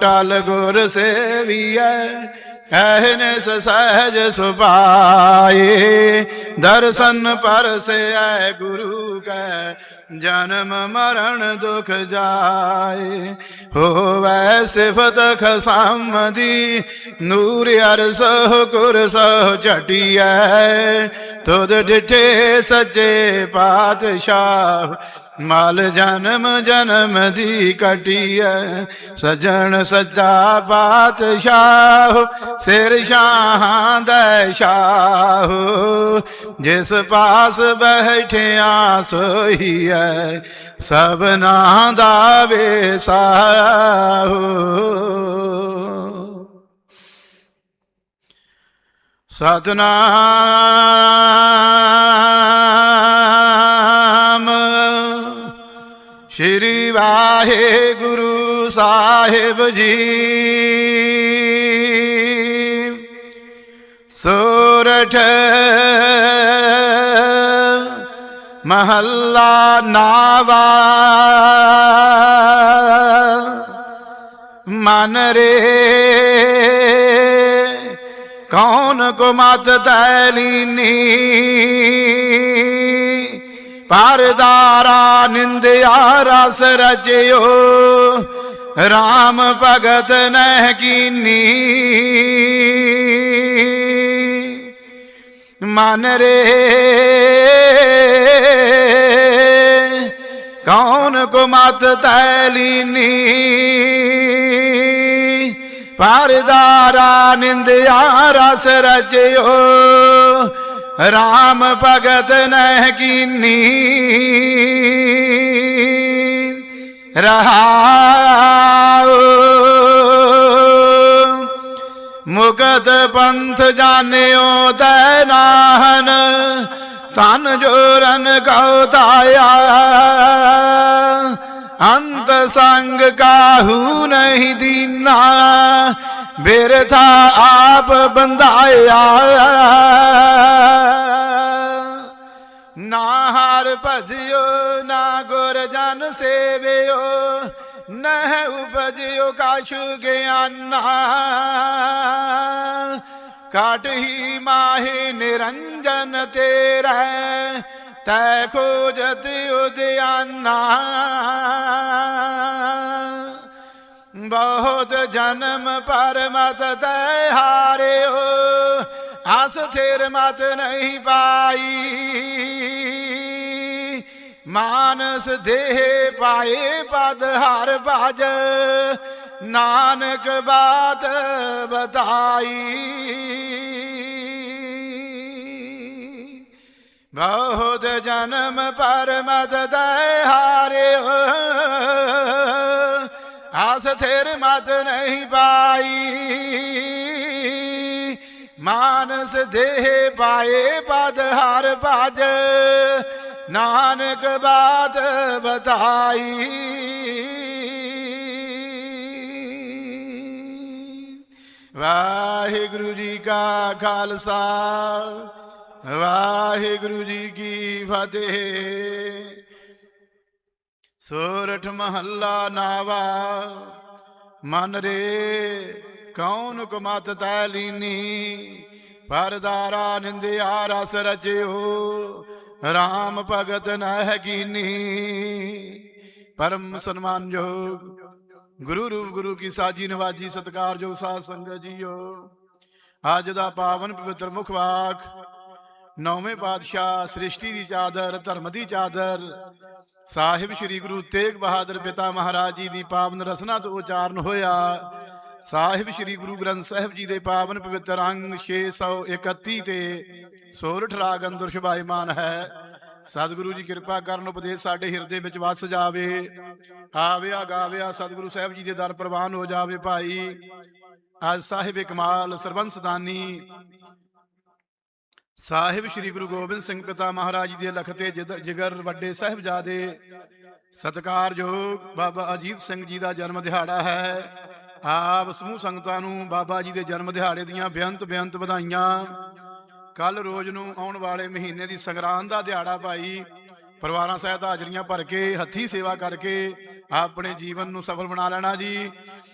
ਟਲ ਗੁਰ ਸੇਵੀਐ ਐਹਨਿਸ ਸਹਿਜ ਸੁਭਾਏ ਦਰਸ਼ਨ ਪਰਸੈ ਗੁਰੂ ਕੈ, ਜਨਮ ਮਰਨ ਦੁਖ ਜਾਏ। ਹੋਵੈ ਸਿਫਤ ਖਸਮ ਦੀ ਨੂਰ ਅਰਸ ਗੁਰ ਸਹ ਝਟਿਐ। ਤੁਧ ਡਿਠੇ ਸੱਚੇ ਪਾਤਸ਼ਾਹ ਮਲ ਜਨਮ ਜਨਮ ਦੀ ਕਟਿਐ, ਸਜਣ ਸੱਚਾ ਪਾਤਸ਼ਾਹ ਸਿਰ ਸ਼ਾਹਾਂ ਦਾ ਸ਼ਾਹ। ਜਿਸ ਪਾਸ ਬੈਠਿਆ ਸੋਈਐ ਸਭਨਾ ਦਾ ਵੇਸਾਹੋ। ਸਤਨਾਮ ਵਾਹਿਗੁਰੂ ਸਾਹਿਬ ਜੀ। ਸੋਰਠ ਮਹੱਲਾ ਨਾਵਾ। ਮਨ ਰੇ ਕੌਣ ਕੋ ਮਤ ਤੈਲੀਨੀ ਪਰਦਾਰਾ ਨਿੰਦਿਆ ਰਸ ਰਚਿਓ RAM ਭਗਤ ਨਹਿ ਕੀਨੀ ਮਨ ਰੇ ਕੌਣ ਕੋ ਮਤ ਤੈਲੀਨੀ ਪਰਦਾਰਾ ਨਿੰਦਿਆ ਰਸ ਰਚਿਓ ਰਾਮ ਭਗਤ ਨਹਿ ਕੀਨੀ। ਰਹਾਉ। ਮੁਕਤ ਪੰਥ ਜਾਣਿਓ ਤੈ ਨਾਹਨ ਤਨ ਜੋਰਨ ਕਉ ਤਾਇਆ ਅੰਤ ਸੰਗ ਕਾਹੂ ਨਹੀਂ ਦੀਨਾ। ਬਿਰਥਾ ਆਪ ਬੰਧਾਇਆ ਨਾ ਹਾਰ ਭਜਿਓ, ਨਾ ਗੁਰ ਜਨ ਸੇਵਿਓ ਨਹ ਉਪਜਿਓ ਕਾਛੁ ਗਿਆਨਾ। ਕਾਟ ਹੀ ਮਾਹੇ ਨਿਰੰਜਨ ਤੇਰਾ, ਤੈ ਖੋਜਤ ਉਦਿਆਨਾ। ਬਹੁਤ ਜਨਮ ਪਰ ਮਤ ਤੈ ਹਾਰਿਓ। ਆਸ ਥੇਰ ਮਤ ਨਹੀਂ ਪਾਈ। ਮਾਨਸ ਦੇਹ ਪਾਏ ਪਦ ਹਰ ਭਜ। ਨਾਨਕ ਬਾਤ ਬਤਾਈ। ਬਹੁਤ ਜਨਮ ਪਰ ਮਤ ਤੈ ਹਾਰਿਓ। ਆਸ ਥੇਰ ਮਤ ਨਹੀਂ ਪਾਈ। ਮਾਨਸ ਦੇਹ ਪਾਏ ਪਦ ਹਰ ਭਜ, ਨਾਨਕ ਬਾਤ ਬਤਾਈ। ਵਾਹਿਗੁਰੂ ਜੀ ਕਾ ਖਾਲਸਾ, ਵਾਹਿਗੁਰੂ ਜੀ ਕੀ ਫਤਿਹ। ਸੋਰਠ ਮਹੱਲਾ ਨਾਵਾ। ਮਨ ਰੇ, ਕੌਣ ਕੁਮਤ ਤੈ ਲੀਨੀ? ਪਰਦਾਰਾ ਨਿੰਦਿਆ ਰਸ ਰਚਿਓ। RAM ਭਗਤ ਨਹਿ ਕੀਨੀ? ਪਰਮ ਸਨਮਾਨਯੋਗ ਗੁਰੂ ਰੂਪ ਗੁਰੂ ਕੀ ਸਾਜੀ ਨਵਾਜੀ ਸਤਕਾਰਯੋਗ ਸਾਧ ਸੰਗਤ ਜੀਓ। ਅੱਜ ਦਾ ਪਾਵਨ ਪਵਿੱਤਰ ਮੁਖ ਵਾਕ। ਨੌਵੇਂ ਪਾਤਸ਼ਾਹ ਸ੍ਰਿਸ਼ਟੀ ਦੀ ਚਾਦਰ, ਧਰਮ ਦੀ ਚਾਦਰ। ਸਾਹਿਬ ਸ੍ਰੀ ਗੁਰੂ ਤੇਗ ਬਹਾਦਰ ਪਿਤਾ ਮਹਾਰਾਜ ਜੀ ਦੀ ਪਾਵਨ ਰਸਨਾ ਤੋਂ ਉਚਾਰਨ ਹੋਇਆ। ਸਾਹਿਬ ਸ੍ਰੀ ਗੁਰੂ ਗ੍ਰੰਥ ਸਾਹਿਬ ਜੀ ਦੇ ਪਾਵਨ ਪਵਿੱਤਰ ਅੰਗ 631 ਤੇ ਸੋਰਠ ਰਾਗ ਅੰਦਰ ਸ਼ੁਭਾਇਮਾਨ ਹੈ। ਸਤਿਗੁਰੂ ਜੀ ਕਿਰਪਾ ਕਰਨ ਉਪਦੇਸ਼ ਸਾਡੇ ਹਿਰਦੇ ਵਿੱਚ ਵਸ ਜਾਵੇ। ਆਵਿਆ ਗਾਵਿਆ ਸਤਿਗੁਰੂ ਸਾਹਿਬ ਜੀ ਦੇ ਦਰ ਪ੍ਰਵਾਨ ਹੋ ਜਾਵੇ ਭਾਈ। ਅੱਜ ਸਾਹਿਬ ਕਮਾਲ ਸਰਬੰਸਦਾਨੀ ਸਾਹਿਬ ਸ੍ਰੀ ਗੁਰੂ ਗੋਬਿੰਦ ਸਿੰਘ ਪਿਤਾ ਮਹਾਰਾਜ ਜੀ ਦੇ ਲਖਤੇ ਜਿਦ- ਜਿਗਰ ਵੱਡੇ ਸਾਹਿਬਜ਼ਾਦੇ, ਸਤਕਾਰਯੋਗ ਬਾਬਾ ਅਜੀਤ ਸਿੰਘ ਜੀ ਦਾ ਜਨਮ ਦਿਹਾੜਾ ਹੈ। ਆਪ ਸਮੂਹ ਸੰਗਤਾਂ ਨੂੰ ਬਾਬਾ ਜੀ ਦੇ ਜਨਮ ਦਿਹਾੜੇ ਦੀਆਂ ਬੇਅੰਤ ਬੇਅੰਤ ਵਧਾਈਆਂ। ਕੱਲ ਰੋਜ਼ ਨੂੰ ਆਉਣ ਵਾਲੇ ਮਹੀਨੇ ਦੀ ਸੰਗਰਾਂਦ ਦਾ ਦਿਹਾੜਾ ਭਾਈ, ਪਰਿਵਾਰਾਂ ਸਹਿਤ ਹਾਜ਼ਰੀਆਂ ਭਰ ਕੇ, ਹੱਥੀ ਸੇਵਾ ਕਰਕੇ ਆਪਣੇ ਜੀਵਨ ਨੂੰ ਸਫਲ ਬਣਾ ਲੈਣਾ ਜੀ।